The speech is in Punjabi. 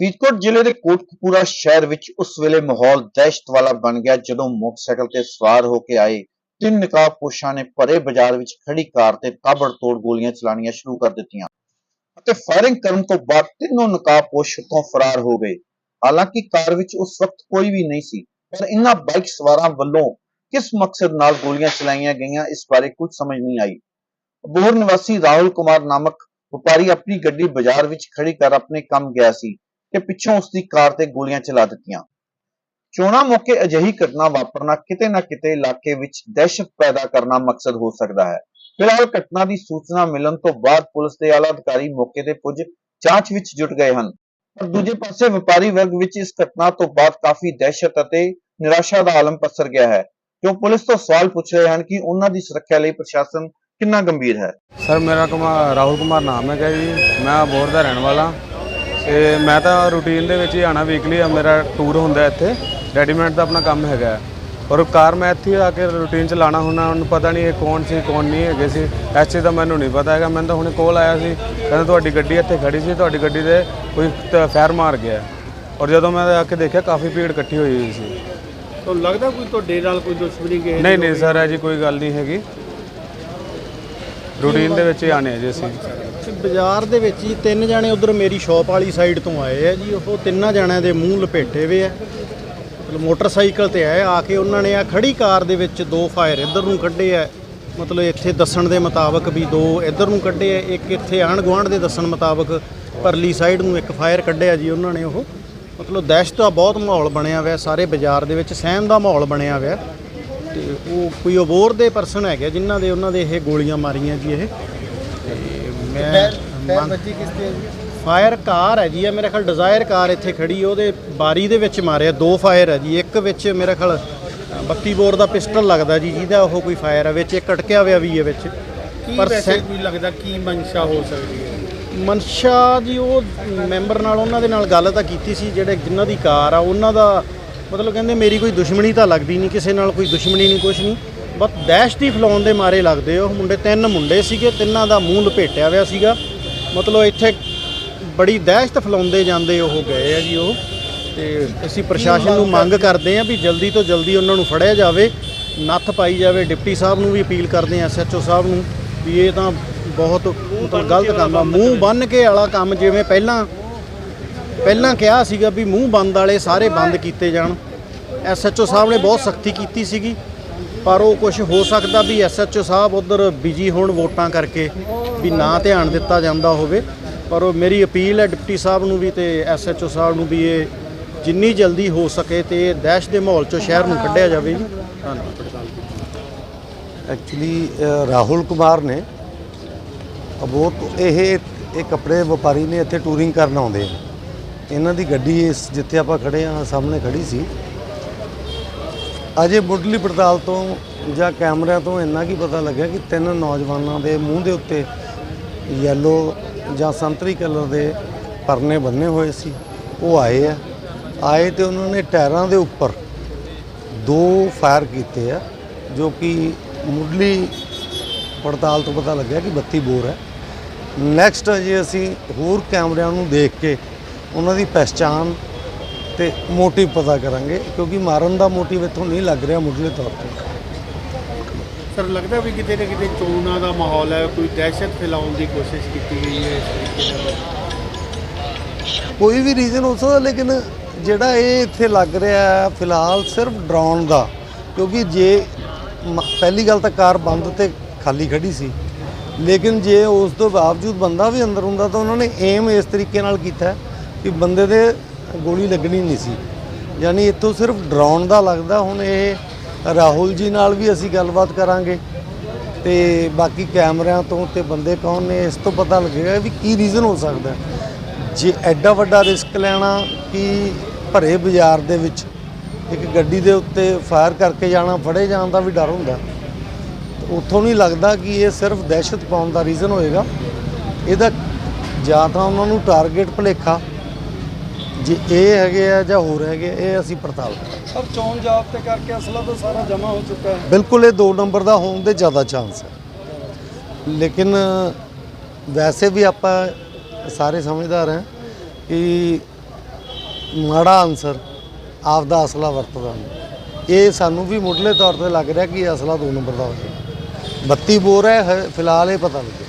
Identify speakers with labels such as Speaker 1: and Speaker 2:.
Speaker 1: ਫਰੀਦਕੋਟ ਜ਼ਿਲ੍ਹੇ ਦੇ ਕੋਟਕਪੂਰਾ ਸ਼ਹਿਰ ਵਿੱਚ ਉਸ ਵੇਲੇ ਮਾਹੌਲ ਦਹਿਸ਼ਤ ਵਾਲਾ ਬਣ ਗਿਆ ਜਦੋਂ ਮੋਟਰਸਾਈਕਲ ਤੇ ਸਵਾਰ ਹੋ ਕੇ ਆਏ। ਤਿੰਨ ਨਕਾਬਪੋਸ਼ਾਂ ਨੇ ਭਰੇ ਬਾਜ਼ਾਰ ਵਿੱਚ ਖੜੀ ਕਾਰ ਤੇ ਤਾਬੜਤੋੜ ਗੋਲੀਆਂ ਚਲਾਉਣੀਆਂ ਸ਼ੁਰੂ ਕਰ ਦਿੱਤੀਆਂ ਅਤੇ ਫਾਇਰਿੰਗ ਕਰਨ ਤੋਂ ਬਾਅਦ ਤਿੰਨੋਂ ਨਕਾਬਪੋਸ਼ ਤੋਂ ਫਰਾਰ ਹੋ ਗਏ। ਹਾਲਾਂਕਿ ਕਾਰ ਵਿੱਚ ਉਸ ਵਕਤ ਕੋਈ ਵੀ ਨਹੀਂ ਸੀ, ਪਰ ਇਨ੍ਹਾਂ ਬਾਈਕ ਸਵਾਰਾਂ ਵੱਲੋਂ ਕਿਸ ਮਕਸਦ ਨਾਲ ਗੋਲੀਆਂ ਚਲਾਈਆਂ ਗਈਆਂ, ਇਸ ਬਾਰੇ ਕੁਝ ਸਮਝ ਨਹੀਂ ਆਈ। ਅਬੋਹਰ ਨਿਵਾਸੀ ਰਾਹੁਲ ਕੁਮਾਰ ਨਾਮਕ ਵਪਾਰੀ ਆਪਣੀ ਗੱਡੀ ਬਾਜ਼ਾਰ ਵਿੱਚ ਖੜੀ ਕਰ ਆਪਣੇ ਕੰਮ ਗਿਆ ਸੀ। ਕਿ ਪਿੱਛੋਂ ਉਸ ਦੀ ਕਾਰ ਤੇ ਗੋਲੀਆਂ ਚਲਾ ਦਿੱਤੀਆਂ। ਚੋਣਾਂ ਮੌਕੇ ਅਜਿਹੀ ਘਟਨਾ ਵਾਪਰਨਾ ਕਿਤੇ ਨਾ ਕਿਤੇ ਇਲਾਕੇ ਵਿੱਚ ਦਹਿਸ਼ਤ ਪੈਦਾ ਕਰਨਾ ਮਕਸਦ ਹੋ ਸਕਦਾ ਹੈ। ਫਿਲਹਾਲ ਘਟਨਾ ਦੀ ਸੂਚਨਾ ਮਿਲਣ ਤੋਂ ਬਾਅਦ ਪੁਲਿਸ ਦੇ ਆਲਾ ਅਧਿਕਾਰੀ ਮੌਕੇ ਤੇ ਪੁੱਜ ਜਾਂਚ ਵਿੱਚ ਜੁਟ ਗਏ ਹਨ। ਪਰ ਦੂਜੇ ਪਾਸੇ ਵਪਾਰੀ ਵਰਗ ਵਿੱਚ ਇਸ ਘਟਨਾ ਤੋਂ ਬਾਅਦ ਕਾਫੀ ਦਹਿਸ਼ਤ ਅਤੇ ਨਿਰਾਸ਼ਾ ਦਾ ਆਲਮ ਪਸਰ ਗਿਆ ਹੈ, ਜੋ ਪੁਲਿਸ ਤੋਂ ਸਵਾਲ ਪੁੱਛ ਰਹੇ ਹਨ ਕਿ ਉਹਨਾਂ ਦੀ ਸੁਰੱਖਿਆ ਲਈ ਪ੍ਰਸ਼ਾਸਨ ਕਿੰਨਾ ਗੰਭੀਰ ਹੈ।
Speaker 2: ਸਰ, ਮੇਰਾ ਕੁਮਾਰ ਰਾਹੁਲ ਕੁਮਾਰ ਨਾਮ ਹੈਗਾ ਜੀ। ਮੈਂ ਅਬੋਹਰ ਦਾ ਰਹਿਣ ਵਾਲਾ। ਤੇ ਮੈਂ ਤਾਂ ਰੂਟੀਨ ਦੇ ਵਿੱਚ ਹੀ ਆਣਾ ਵੀਕਲੀ ਮੇਰਾ ਟੂਰ ਹੁੰਦਾ ਇੱਥੇ। ਰੈਡੀਮੇਡ ਦਾ ਆਪਣਾ ਕੰਮ ਹੈਗਾ। ਔਰ ਕਾਰ ਮੈਂ ਇੱਥੇ ਆ ਕੇ ਰੂਟੀਨ ਚ ਲਾਣਾ ਹੁੰਦਾ ਉਹਨੂੰ ਪਤਾ ਨਹੀਂ ਇਹ ਕੌਣ ਸੀ ਕੌਣ ਨਹੀਂ ਹੈਗੇ ਸੀ। ਇਸ ਚੀਜ਼ ਦਾ ਮੈਨੂੰ ਨਹੀਂ ਪਤਾ ਹੈਗਾ। ਮੈਨੂੰ ਤਾਂ ਹੁਣੇ ਕੋਲ ਆਇਆ ਸੀ ਕਹਿੰਦਾ ਤੁਹਾਡੀ ਗੱਡੀ ਇੱਥੇ ਖੜੀ ਸੀ ਤੁਹਾਡੀ ਗੱਡੀ ਦੇ ਕੋਈ ਤ- ਫੈਰ ਮਾਰ ਗਿਆ। ਔਰ ਜਦੋਂ ਮੈਂ ਆ ਕੇ ਦੇਖਿਆ ਕਾਫੀ ਭੀੜ ਇਕੱਠੀ ਹੋਈ ਹੋਈ ਸੀ।
Speaker 3: ਤੁਹਾਨੂੰ ਲੱਗਦਾ ਕੋਈ ਤੁਹਾਡੇ ਨਾਲ ਕੋਈ ਦੁਸ਼ਮਣੀ ਦੀ
Speaker 2: ਨਹੀਂ ਨਹੀਂ ਸਰ ਇਹ ਜੀ ਕੋਈ ਗੱਲ ਨਹੀਂ ਹੈਗੀ। ਰੂਟੀਨ ਦੇ ਵਿੱਚ ਹੀ ਆਣੇ ਆ ਜੀ ਅਸੀਂ।
Speaker 3: ਤੇ ਬਾਜ਼ਾਰ ਦੇ ਵਿੱਚ ਜੀ, ਤਿੰਨ ਜਣੇ ਉਧਰ ਮੇਰੀ ਸ਼ਾਪ ਵਾਲੀ ਸਾਈਡ ਤੋਂ ਆਏ ਆ ਜੀ, ਉਹ ਤਿੰਨਾਂ ਜਣਿਆਂ ਦੇ ਮੂੰਹ ਲਪੇਟੇ ਹੋਏ ਆ। ਮਤਲਬ ਮੋਟਰਸਾਈਕਲ ਤੇ ਆਏ ਆ ਕੇ ਉਹਨਾਂ ਨੇ ਆ ਖੜੀ ਕਾਰ ਦੇ ਵਿੱਚ ਦੋ ਫਾਇਰ ਇੱਧਰ ਨੂੰ ਕੱਢੇ ਆ। ਮਤਲਬ ਇੱਥੇ ਦੱਸਣ ਦੇ ਮੁਤਾਬਕ ਵੀ ਦੋ ਇੱਧਰ ਨੂੰ ਕੱਢੇ ਆ, ਇੱਕ ਇੱਥੇ ਆਂਢ ਗੁਆਂਢ ਦੇ ਦੱਸਣ ਮੁਤਾਬਕ ਪਰਲੀ ਸਾਈਡ ਨੂੰ ਇੱਕ ਫਾਇਰ ਕੱਢਿਆ ਜੀ ਉਹਨਾਂ ਨੇ ਉਹ। ਮਤਲਬ ਦਹਿਸ਼ਤ ਦਾ ਬਹੁਤ ਮਾਹੌਲ ਬਣਿਆ ਹੋਇਆ, ਸਾਰੇ ਬਾਜ਼ਾਰ ਦੇ ਵਿੱਚ ਸਹਿਮ ਦਾ ਮਾਹੌਲ ਬਣਿਆ ਹੋਇਆ। ਤੇ ਉਹ ਕੋਈ ਅਬੋਰ ਦੇ ਪਰਸਨ ਹੈਗੇ ਜਿਨ੍ਹਾਂ ਦੇ ਉਹਨਾਂ ਦੇ ਇਹ ਗੋਲੀਆਂ ਮਾਰੀਆਂ ਜੀ ਇਹ। ਮੈਂ ਕਿਸ ਤੇ ਫਾਇਰ ਕਾਰ ਹੈ ਜੀ ਇਹ ਮੇਰੇ ਖਿਆਲ ਡਿਜ਼ਾਇਰ ਕਾਰ ਇੱਥੇ ਖੜੀ ਉਹਦੇ ਬਾਰੀ ਦੇ ਵਿੱਚ ਮਾਰਿਆ ਦੋ ਫਾਇਰ ਹੈ ਜੀ ਇੱਕ ਵਿੱਚ ਮੇਰੇ ਖਿਆਲ 32 ਬੋਰ ਦਾ ਪਿਸਟਲ ਲੱਗਦਾ ਜੀ ਜਿਹਦਾ ਉਹ ਕੋਈ ਫਾਇਰ ਹੈ ਵਿੱਚ ਇੱਕ ਅਟਕਿਆ ਹੋਇਆ ਵੀ ਹੈ ਵਿੱਚ।
Speaker 4: ਪਰ
Speaker 3: ਪਰ ਸੈ-
Speaker 4: ਲੱਗਦਾ ਕੀ ਮਨਸ਼ਾ ਹੋ ਸਕਦੀ ਹੈ?
Speaker 3: ਮਨਸ਼ਾ ਜੀ ਉਹ ਮੈਂਬਰ ਨਾਲ ਉਹਨਾਂ ਦੇ ਨਾਲ ਗੱਲ ਤਾਂ ਕੀਤੀ ਸੀ ਜਿਹੜੇ ਜਿਨ੍ਹਾਂ ਦੀ ਕਾਰ ਆ ਉਹਨਾਂ ਦਾ ਮਤਲਬ ਕਹਿੰਦੇ ਮੇਰੀ ਕੋਈ ਦੁਸ਼ਮਣੀ ਤਾਂ ਲੱਗਦੀ ਨਹੀਂ ਕਿਸੇ ਨਾਲ ਕੋਈ ਦੁਸ਼ਮਣੀ ਨਹੀਂ ਕੁਛ ਨਹੀਂ। ਬਸ ਦਹਿਸ਼ਤ ਹੀ ਫਲਾਉਣ ਦੇ ਮਾਰੇ ਲੱਗਦੇ ਉਹ ਮੁੰਡੇ ਤਿੰਨ ਮੁੰਡੇ ਸੀਗੇ, ਤਿੰਨਾਂ ਦਾ ਮੂੰਹ ਲਪੇਟਿਆ ਹੋਇਆ ਸੀਗਾ। ਮਤਲਬ ਇੱਥੇ ਬੜੀ ਦਹਿਸ਼ਤ ਫਲਾਉਂਦੇ ਜਾਂਦੇ ਉਹ ਗਏ ਆ ਜੀ ਉਹ। ਤੇ ਅਸੀਂ ਪ੍ਰਸ਼ਾਸਨ ਨੂੰ ਮੰਗ ਕਰਦੇ ਆ ਵੀ ਜਲਦੀ ਤੋਂ ਜਲਦੀ ਉਹਨਾਂ ਨੂੰ ਫੜਿਆ ਜਾਵੇ, ਨੱਥ ਪਾਈ ਜਾਵੇ। ਡਿਪਟੀ ਸਾਹਿਬ ਨੂੰ ਵੀ ਅਪੀਲ ਕਰਦੇ ਆ ਐਸਐਚਓ ਸਾਹਿਬ ਨੂੰ, ਵੀ ਇਹ ਤਾਂ ਬਹੁਤ ਮਤਲਬ ਗਲਤ ਕੰਮ ਆ। ਮੂੰਹ ਬੰਨ ਕੇ ਵਾਲਾ ਕੰਮ ਜਿਵੇਂ ਪਹਿਲਾਂ ਪਹਿਲਾਂ ਕਿਹਾ ਸੀਗਾ ਵੀ ਮੂੰਹ ਬੰਦ ਵਾਲੇ ਸਾਰੇ ਬੰਦ ਕੀਤੇ ਜਾਣ। ਐਸਐਚਓ ਸਾਹਿਬ ਨੇ ਬਹੁਤ ਸਖਤੀ ਕੀਤੀ ਸੀਗੀ। ਪਰ ਉਹ ਕੁਝ ਹੋ ਸਕਦਾ ਵੀ ਐਸਐਚਓ ਸਾਹਿਬ ਉਧਰ ਬਿਜ਼ੀ ਹੋਣ ਵੋਟਾਂ ਕਰਕੇ ਵੀ ਨਾ ਧਿਆਨ ਦਿੱਤਾ ਜਾਂਦਾ ਹੋਵੇ। ਪਰ ਉਹ ਮੇਰੀ ਅਪੀਲ ਹੈ ਡਿਪਟੀ ਸਾਹਿਬ ਨੂੰ ਵੀ ਤੇ ਐਸਐਚਓ ਸਾਹਿਬ ਨੂੰ ਵੀ ਇਹ ਜਿੰਨੀ ਜਲਦੀ ਹੋ ਸਕੇ ਤੇ ਇਹ ਦਹਿਸ਼ਤ ਦੇ ਮਾਹੌਲ ਚੋਂ ਸ਼ਹਿਰ ਨੂੰ ਕੱਢਿਆ ਜਾਵੇ ਜੀ। ਧੰਨਵਾਦ।
Speaker 5: ਐਕਚੁਅਲੀ ਰਾਹੁਲ ਕੁਮਾਰ ਨੇ ਅਬੋਰ ਇਹ ਇਹ ਕੱਪੜੇ ਵਪਾਰੀ ਨੇ ਇੱਥੇ ਟੂਰਿੰਗ ਕਰਨ ਆਉਂਦੇ ਆ। ਇਹਨਾਂ ਦੀ ਗੱਡੀ ਇਸ ਜਿੱਥੇ ਆਪਾਂ ਖੜੇ ਆ, ਸਾਹਮਣੇ ਖੜੀ ਸੀ। ਅਜੇ ਮੁੱਢਲੀ ਪੜਤਾਲ ਤੋਂ ਜਾਂ ਕੈਮਰਿਆਂ ਤੋਂ ਇੰਨਾ ਕੀ ਪਤਾ ਲੱਗਿਆ ਕਿ ਤਿੰਨ ਨੌਜਵਾਨਾਂ ਦੇ ਮੂੰਹ ਦੇ ਉੱਤੇ ਯੈਲੋ ਜਾਂ ਸੰਤਰੀ ਕਲਰ ਦੇ ਪਰਨੇ ਬੰਨੇ ਹੋਏ ਸੀ। ਉਹ ਆਏ ਆ। ਆਏ ਤੇ ਉਹਨਾਂ ਨੇ ਟਾਇਰਾਂ ਦੇ ਉੱਪਰ ਦੋ ਫਾਇਰ ਕੀਤੇ ਆ, ਜੋ ਕਿ ਮੁੱਢਲੀ ਪੜਤਾਲ ਤੋਂ ਪਤਾ ਲੱਗਿਆ ਕਿ 32 ਬੋਰ ਹੈ। ਨੈਕਸਟ ਅਜੇ ਅਸੀਂ ਹੋਰ ਕੈਮਰਿਆਂ ਨੂੰ ਦੇਖ ਕੇ ਉਹਨਾਂ ਦੀ ਪਛਾਣ ਤੇ ਮੋਟਿਵ ਪਤਾ ਕਰਾਂਗੇ ਕਿਉਂਕਿ ਮਾਰਨ ਦਾ ਮੋਟਿਵ ਇੱਥੋਂ ਨਹੀਂ ਲੱਗ ਰਿਹਾ ਮੁੱਢਲੇ ਤੌਰ ਤੇ।
Speaker 4: ਸਰ ਲੱਗਦਾ ਵੀ ਕਿਤੇ ਨਾ ਕਿਤੇ ਚੋਣਾਂ ਦਾ ਮਾਹੌਲ ਹੈ ਕੋਈ ਦਹਿਸ਼ਤ ਫੈਲਾਉਣ ਦੀ ਕੋਸ਼ਿਸ਼ ਕੀਤੀ ਗਈ ਹੈ ਇਸ ਤਰੀਕੇ ਨਾਲ?
Speaker 5: ਕੋਈ ਵੀ ਰੀਜ਼ਨ ਹੋ ਸਕਦਾ ਲੇਕਿਨ ਜਿਹੜਾ ਇਹ ਇੱਥੇ ਲੱਗ ਰਿਹਾ ਫਿਲਹਾਲ ਸਿਰਫ ਡਰਾਉਣ ਦਾ ਕਿਉਂਕਿ ਜੇ ਪਹਿਲੀ ਗੱਲ ਤਾਂ ਕਾਰ ਬੰਦ ਤੇ ਖਾਲੀ ਖੜੀ ਸੀ। ਲੇਕਿਨ ਜੇ ਉਸ ਤੋਂ ਬਾਵਜੂਦ ਬੰਦਾ ਵੀ ਅੰਦਰ ਹੁੰਦਾ ਤਾਂ ਉਹਨਾਂ ਨੇ ਏਮ ਇਸ ਤਰੀਕੇ ਨਾਲ ਕੀਤਾ ਕਿ ਬੰਦੇ ਦੇ ਗੋਲੀ ਲੱਗਣੀ ਨਹੀਂ ਸੀ। ਯਾਨੀ ਇੱਥੋਂ ਸਿਰਫ ਡਰਾਉਣ ਦਾ ਲੱਗਦਾ, ਹੁਣ ਇਹ ਰਾਹੁਲ ਜੀ ਨਾਲ ਵੀ ਅਸੀਂ ਗੱਲਬਾਤ ਕਰਾਂਗੇ ਤੇ ਬਾਕੀ ਕੈਮਰਿਆਂ ਤੋਂ ਤੇ ਬੰਦੇ ਕੌਣ ਨੇ, ਇਸ ਤੋਂ ਪਤਾ ਲੱਗੇਗਾ ਵੀ ਕੀ ਰੀਜ਼ਨ ਹੋ ਸਕਦਾ ਜੇ ਐਡਾ ਵੱਡਾ ਰਿਸਕ ਲੈਣਾ ਕਿ ਭਰੇ ਬਾਜ਼ਾਰ ਦੇ ਵਿੱਚ ਇੱਕ ਗੱਡੀ ਦੇ ਉੱਤੇ ਫਾਇਰ ਕਰਕੇ ਜਾਣਾ, ਫੜੇ ਜਾਣ ਦਾ ਵੀ ਡਰ ਹੁੰਦਾ ਉੱਥੋਂ ਨਹੀਂ ਲੱਗਦਾ ਕਿ ਇਹ ਸਿਰਫ ਦਹਿਸ਼ਤ ਪਾਉਣ ਦਾ ਰੀਜ਼ਨ ਹੋਏਗਾ। ਇਹਦਾ ਜਾਂ ਤਾਂ ਉਹਨਾਂ ਨੂੰ ਟਾਰਗੇਟ ਭੁਲੇਖਾ ਜੇ ਇਹ ਹੈਗੇ ਆ ਜਾਂ ਹੋਰ ਹੈਗੇ ਇਹ ਅਸੀਂ ਪੜਤਾਲ ਕਰਾਂਗੇ।
Speaker 3: ਸਰ ਚੋਣ ਜਾਬਤੇ ਕਰਕੇ ਅਸਲਾ ਤਾਂ ਸਾਰਾ ਜਮ੍ਹਾਂ ਹੋ ਚੁੱਕਾ ਹੈ।
Speaker 5: ਬਿਲਕੁਲ ਇਹ ਦੋ ਨੰਬਰ ਦਾ ਹੋਣ ਦੇ ਜ਼ਿਆਦਾ ਚਾਂਸ ਹੈ। ਲੇਕਿਨ ਵੈਸੇ ਵੀ ਆਪਾਂ ਸਾਰੇ ਸਮਝਦਾਰ ਹਾਂ ਕਿ ਮਾੜਾ ਅਨਸਰ ਆਪਦਾ ਅਸਲਾ ਵਰਤਦਾ ਇਹ ਸਾਨੂੰ ਵੀ ਮੁੱਢਲੇ ਤੌਰ ਤੇ ਲੱਗ ਰਿਹਾ ਕਿ ਅਸਲਾ ਦੋ ਨੰਬਰ ਦਾ ਹੋਵੇਗਾ 32 ਬੋਰ ਹੈ ਹ- ਫਿਲਹਾਲ ਇਹ ਪਤਾ ਲੱਗਿਆ।